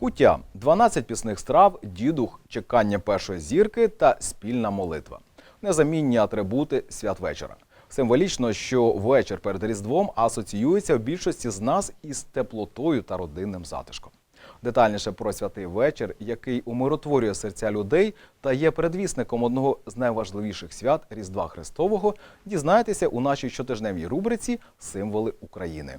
Куття 12 пісних страв, дідух, чекання першої зірки та спільна молитва. Незамінні атрибути святвечора. Символічно, що вечір перед Різдвом асоціюється в більшості з нас із теплотою та родинним затишком. Детальніше про святий вечір, який умиротворює серця людей та є передвісником одного з найважливіших свят Різдва Христового, дізнаєтеся у нашій щотижневій рубриці Символи України.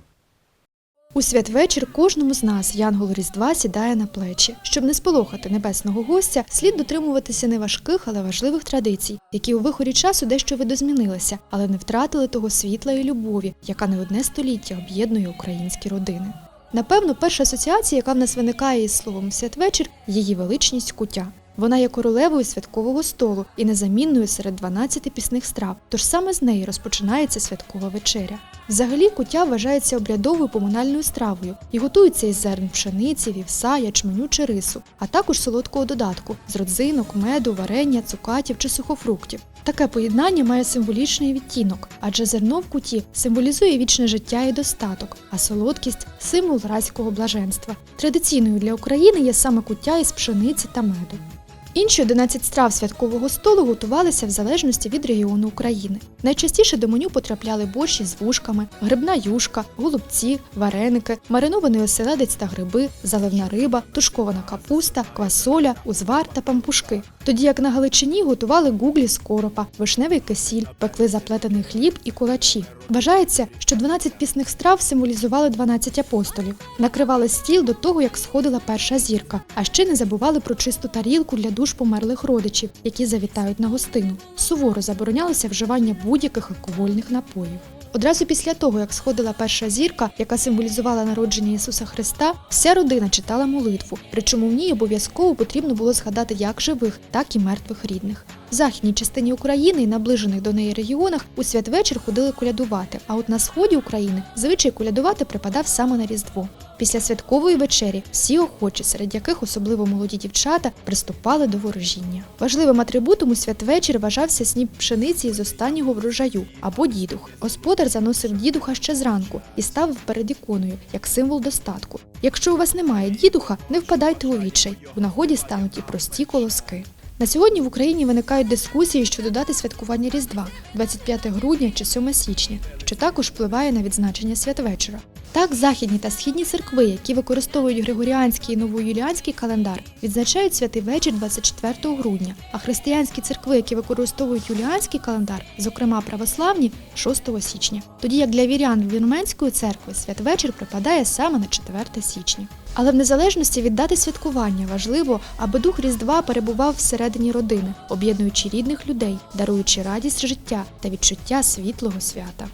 У святвечір кожному з нас янгол Різдва сідає на плечі. Щоб не сполохати небесного гостя, слід дотримуватися не важких, але важливих традицій, які у вихорі часу дещо видозмінилися, але не втратили того світла і любові, яка не одне століття об'єднує українські родини. Напевно, перша асоціація, яка в нас виникає із словом святвечір, її величність куття. Вона є королевою святкового столу і незамінною серед 12 пісних страв, тож саме з неї розпочинається святкова вечеря. Взагалі куття вважається обрядовою поминальною стравою і готується із зерн пшениці, вівса, ячменю чи рису, а також солодкого додатку з родзинок, меду, варення, цукатів чи сухофруктів. Таке поєднання має символічний відтінок, адже зерно в куті символізує вічне життя і достаток, а солодкість символ райського блаженства. Традиційною для України є саме куття із пшениці та меду. Інші 11 страв святкового столу готувалися в залежності від регіону України. Найчастіше до меню потрапляли борщі з вушками, грибна юшка, голубці, вареники, маринований оселедець та гриби, заливна риба, тушкована капуста, квасоля, узвар та пампушки. Тоді як на Галичині готували гуглі з коропа, вишневий кисіль, пекли заплетений хліб і кулачі. Вважається, що 12 пісних страв символізували 12 апостолів, накривали стіл до того, як сходила перша зірка, а ще не забували про чисту тарілку для душ померлих родичів, які завітають на гостину. Суворо заборонялося вживання будь-яких алкогольних напоїв. Одразу після того, як сходила перша зірка, яка символізувала народження Ісуса Христа, вся родина читала молитву. Причому в ній обов'язково потрібно було згадати як живих, так і мертвих рідних. В західній частині України і наближених до неї регіонах у святвечір ходили колядувати. А от на сході України звичай колядувати припадав саме на Різдво. Після святкової вечері всі охочі, серед яких особливо молоді дівчата, приступали до ворожіння. Важливим атрибутом у святвечір вважався сніп пшениці з останнього врожаю або дідух. Господар заносив дідуха ще зранку і ставив перед іконою як символ достатку. Якщо у вас немає дідуха, не впадайте у відчай. У нагоді стануть і прості колоски. На сьогодні в Україні виникають дискусії щодо дати святкування Різдва 25 грудня чи 7 січня, що також впливає на відзначення святвечора. Так, західні та східні церкви, які використовують григоріанський і новоюліанський календар, відзначають святий вечір 24 грудня, а християнські церкви, які використовують юліанський календар, зокрема православні, 6 січня. Тоді як для вірян Вірменської церкви святвечір припадає саме на 4 січня. Але в незалежності від дати святкування важливо, аби дух Різдва перебував всередині родини, об'єднуючи рідних людей, даруючи радість життя та відчуття світлого свята.